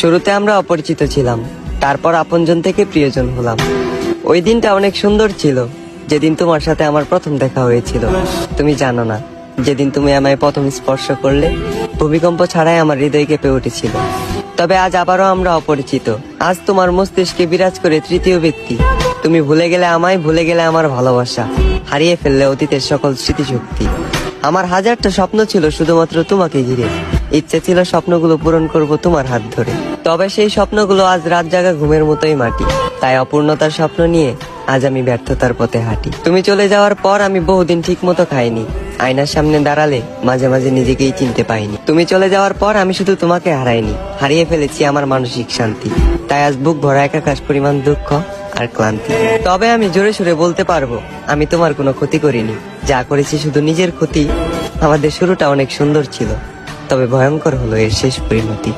শুরুতে আমরা অপরিচিত ছিলাম। তারপর আপনজন থেকে প্রিয়জন হলাম। ওই দিনটা অনেক সুন্দর ছিল। যেদিন তোমার সাথে আমার প্রথম দেখা হয়েছিল। তুমি জানো না, যেদিন তুমি আমায় প্রথম স্পর্শ করলে, ভূমিকম্প ছাড়াই আমার হৃদয় কেঁপে উঠেছিল। তবে আজ আবারও আমরা অপরিচিত। আজ তোমার মস্তিষ্কে বিরাজ করে তৃতীয় ব্যক্তি। তুমি ভুলে গেলে আমায়, ভুলে গেলে আমার ভালোবাসা। হারিয়ে ফেললে অতীতের সকল স্মৃতিশক্তি। আমার হাজারটা স্বপ্ন ছিল শুধুমাত্র তোমাকে ঘিরে। ইচ্ছে ছিল স্বপ্নগুলো পূরণ করব তোমার হাত ধরে। তবে সেই স্বপ্নগুলো আজ রাত জাগা ঘুমের মতোই মাটি। তাই অপূর্ণতার স্বপ্ন নিয়ে আজ আমি ব্যর্থতার পথে হাঁটি। তুমি চলে যাওয়ার পর আমি বহুদিন ঠিক মতো খাইনি। আয়নার সামনে দাঁড়ালে মাঝে মাঝে নিজেকেই চিনতে পাইনি। তুমি চলে যাওয়ার পর আমি শুধু তোমাকে হারাইনি, হারিয়ে ফেলেছি আমার মানসিক শান্তি। তাই আজ বুক ভরা একাকাশ পরিমাণ দুঃখ আর ক্লান্তি। তবে আমি জোরে সুরে বলতে পারব, আমি তোমার কোনো ক্ষতি করিনি। যা করেছি শুধু নিজের ক্ষতি, আমাদের শুরুটা অনেক সুন্দর ছিল। তবে ভয়ঙ্কর হলো এর শেষ পরিণতি।